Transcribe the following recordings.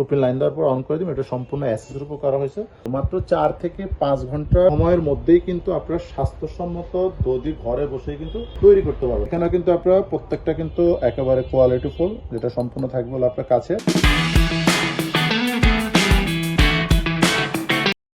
Two-pin line দেওয়ার পর on করে দিবেন। এটা সম্পূর্ণ অ্যাসেসের উপর করা হয়েছে। মাত্র চার থেকে পাঁচ ঘণ্টা সময়ের মধ্যেই কিন্তু আপনার স্বাস্থ্যসম্মত দধি ঘরে বসেই কিন্তু তৈরি করতে পারবেন। এখানে কিন্তু আপনার প্রত্যেকটা কিন্তু একেবারে কোয়ালিটি ফুল যেটা সম্পূর্ণ থাকবে আপনার কাছে।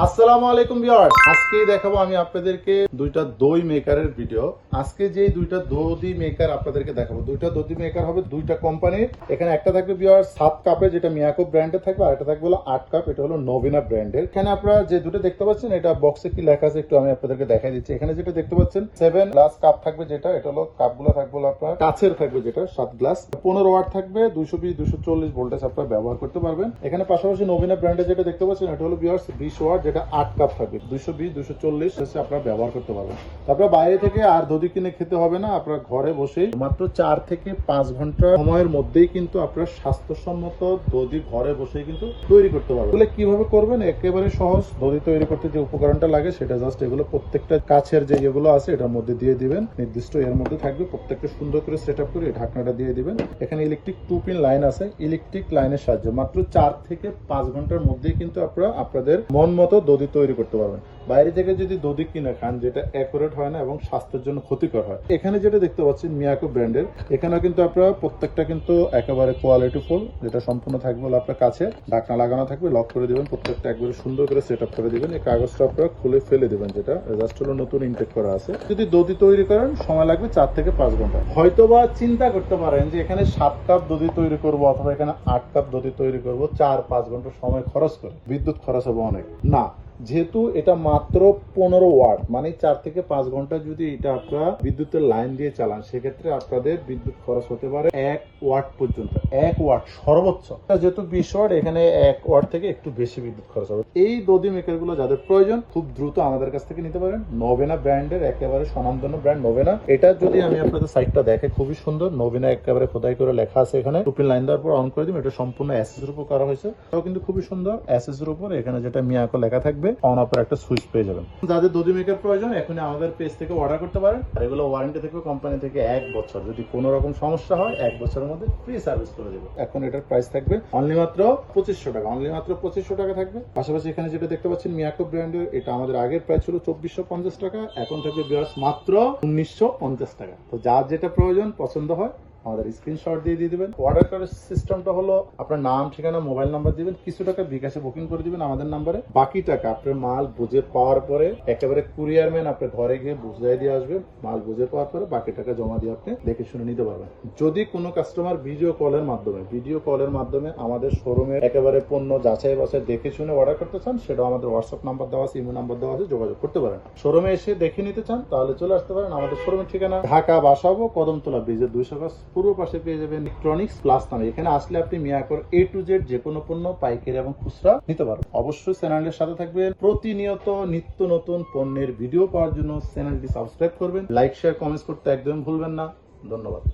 আসসালামু আলাইকুম ভিউয়ার্স। আজকে দেখাবো আমি আপনাদেরকে দুইটা দই মেকারের ভিডিও। আজকে যে দুইটা দধি মেকার আপনাদেরকে দেখাবো। দুইটা দধি মেকার হবে দুইটা কোম্পানির এখানে একটা থাকবে ভিউয়ার্স সাত কাপের, যেটা মিয়াকো ব্র্যান্ডের থাকবে, আর একটা থাকবে হলো আট কাপ, এটা হলো নভিনা ব্র্যান্ডের এখানে আপনারা যে দুটো দেখতে পাচ্ছেন, এটা বক্সে কি লেখা আছে একটু আমি আপনাদেরকে দেখাই দিচ্ছি। এখানে যেটা দেখতে পাচ্ছেন সেভেন গ্লাস কাপ থাকবে যেটা, এটা হলো কাপগুলো থাকবে হলো আপনার কাছের থাকবে যেটা, সাত গ্লাস পনেরো ওয়াট থাকবে, দুইশো বিশ দুশো চল্লিশ ভোল্টেজ আপনারা ব্যবহার করতে পারবেন। এখানে পাশাপাশি নভিনা ব্র্যান্ডের যেটা দেখতে পাচ্ছেন, এটা হলো ভিউয়ার্স বিশ ওয়াট যেটা আট কাপ থাকবে দুইশো বিশ দুশো চল্লিশ আপনারা ব্যবহার করতে পারবেন। তারপরে বাইরে থেকে আর দধি কিনে খেতে হবে না, আপনার ঘরে বসেই মাত্র চার থেকে পাঁচ ঘণ্টা সময়ের মধ্যেই কিন্তু আপনার স্বাস্থ্যসম্মত দধি ঘরে বসেই কিন্তু তৈরি করতে পারবেন। তাহলে কীভাবে করবেন? একেবারে সহজ। দধি তৈরি করতে যে উপকরণটা লাগে সেটা জাস্ট এগুলো প্রত্যেকটা কাছের যে ইয়েগুলো আছে এটার মধ্যে দিয়ে দিবেন। নির্দিষ্ট এর মধ্যে থাকবে প্রত্যেকটা সুন্দর করে সেট আপ করে ঢাকনাটা দিয়ে দিবেন। এখানে ইলেকট্রিক টু পিন লাইন আছে ইলেকট্রিক লাইনের সাহায্যে মাত্র চার থেকে পাঁচ ঘণ্টার মধ্যেই কিন্তু আপনারা আপনাদের মন মতো দধি তৈরি করতে পারবেন। বাইরে থেকে যদি দধি কিনে খান, যেটা অ্যাকুরেট হয় না এবং স্বাস্থ্যের জন্য ক্ষতিকর হয়। এখানে যেটা দেখতে পাচ্ছেন মিয়াকো ব্র্যান্ডের এখানে কিন্তু আপনারা প্রত্যেকটা কিন্তু একেবারে কোয়ালিটি ফুল যেটা সম্পূর্ণ থাকবে আপনার কাছে। ঢাকনা লাগানো থাকবে লক করে দিবেন, প্রত্যেকটা একবারে সুন্দর করে সেট করে দিবেন। এই কাগজটা আপনারা খুলে ফেলে দিবেন যেটা। জাস্ট হলো নতুন ইনটেক করা আছে। যদি দধি তৈরি করেন, সময় লাগবে চার থেকে পাঁচ ঘণ্টা। হয়তোবা চিন্তা করতে পারেন যে এখানে সাত কাপ দধি তৈরি করব অথবা এখানে আট কাপ দধি তৈরি করব, চার পাঁচ ঘণ্টা সময় খরচ করে। বিদ্যুৎ খরচ হবে অনেক। না যেহেতু এটা মাত্র পনেরো ওয়াট মানে চার থেকে পাঁচ ঘণ্টা যদি এটা আপনারা বিদ্যুতের লাইন দিয়ে চালান, সেক্ষেত্রে আপনাদের বিদ্যুৎ খরচ হতে পারে এক ওয়াট পর্যন্ত, এক ওয়াট সর্বোচ্চ। যেহেতু বিশ ওয়াট, এখানে এক ওয়াট থেকে একটু বেশি বিদ্যুৎ খরচ হবে। এই দধি মেকারগুলো যাদের প্রয়োজন, খুব দ্রুত আমাদের কাছ থেকে নিতে পারেন। নোভেনা ব্র্যান্ডের একেবারে স্বনামধন্য ব্র্যান্ড নোভেনা। এটা যদি আমি আপনাদের সাইটটা দেখে, খুবই সুন্দর। নোভেনা একেবারে খোদাই করে লেখা আছে এখানে। টুপিন লাইন দেওয়ার পর অন করে দিবেন। এটা সম্পূর্ণ অ্যাসেসের উপর করা হয়েছে। এটাও কিন্তু খুবই সুন্দর। অ্যাসেসের উপর এখানে যেটা মিয়াকো লেখা থাকবে অন অফের একটা সুইচ পেয়ে যাবেন। যাদের দধি মেকার প্রয়োজন এখনই আমাদের পেজ থেকে অর্ডার করতে পারেন। আর এগুলো ওয়ারেন্টি থেকে কোম্পানি থেকে এক বছর। যদি কোনো রকম সমস্যা হয় এক বছরের মধ্যে ফ্রি সার্ভিস করে দেবে। এখন এটার প্রাইস থাকবে অনলি মাত্র পঁচিশশো টাকা। অনলি মাত্র পঁচিশশো টাকা থাকবে। পাশাপাশি এখানে যেটা দেখতে পাচ্ছেন মিয়াকো ব্র্যান্ডের এটা আমাদের আগের প্রাইস ছিল চব্বিশশো পঞ্চাশ টাকা। এখন থাকবে বিয়ার্স মাত্র উনিশশো পঞ্চাশ টাকা। তো যার যেটা প্রয়োজন পছন্দ হয় আমাদের স্ক্রিনশট দিয়ে দিয়ে দিবেন। অর্ডার করার সিস্টেমটা হলো আপনার নাম, ঠিকানা মোবাইল নাম্বার দিবেন। কিছু টাকা বিকাশে বুকিং করে দিবেন আমাদের নাম্বারে বাকি টাকা আপনার মাল বুঝে পাওয়ার পরে একেবারে কুরিয়ার ম্যান আপনার ঘরে গিয়ে বুঝাই দিয়ে আসবে। মাল বুঝে পাওয়ার পরে বাকি টাকা জমা দিয়ে আপনি দেখে শুনে নিতে পারবেন। যদি কোনো কাস্টমার ভিডিও কলের মাধ্যমে ভিডিও কলের মাধ্যমে আমাদের শোরুমে একেবারে পণ্য যাচাই বাছাই দেখে শুনে অর্ডার করতে চান, সেটাও আমাদের হোয়াটসঅ্যাপ নাম্বার দেওয়া আছে ইমো নাম্বার দেওয়া আছে, যোগাযোগ করতে পারেন। শোরুমে এসে দেখে নিতে চান, তাহলে চলে আসতে পারেন আমাদের শোরুমের ঠিকানা, ঢাকা, বাসাবো, কদমতলা, ব্রিজের দুইশো গাছ পূর্ব পাশে পেয়ে যাবেন ইলেকট্রনিক্স প্লাস নামে। এখানে আসলে আপনি মিয়াকর এ টু জেড যে কোনো পণ্য, পাইকারি এবং খুচরা নিতে পারবেন। অবশ্যই চ্যানেলের সাথে থাকবেন। প্রতিনিয়ত নিত্য নতুন পণ্যের ভিডিও পাওয়ার জন্য চ্যানেলটি সাবস্ক্রাইব করবেন। লাইক শেয়ার কমেন্টস করতে একদম ভুলবেন না। ধন্যবাদ।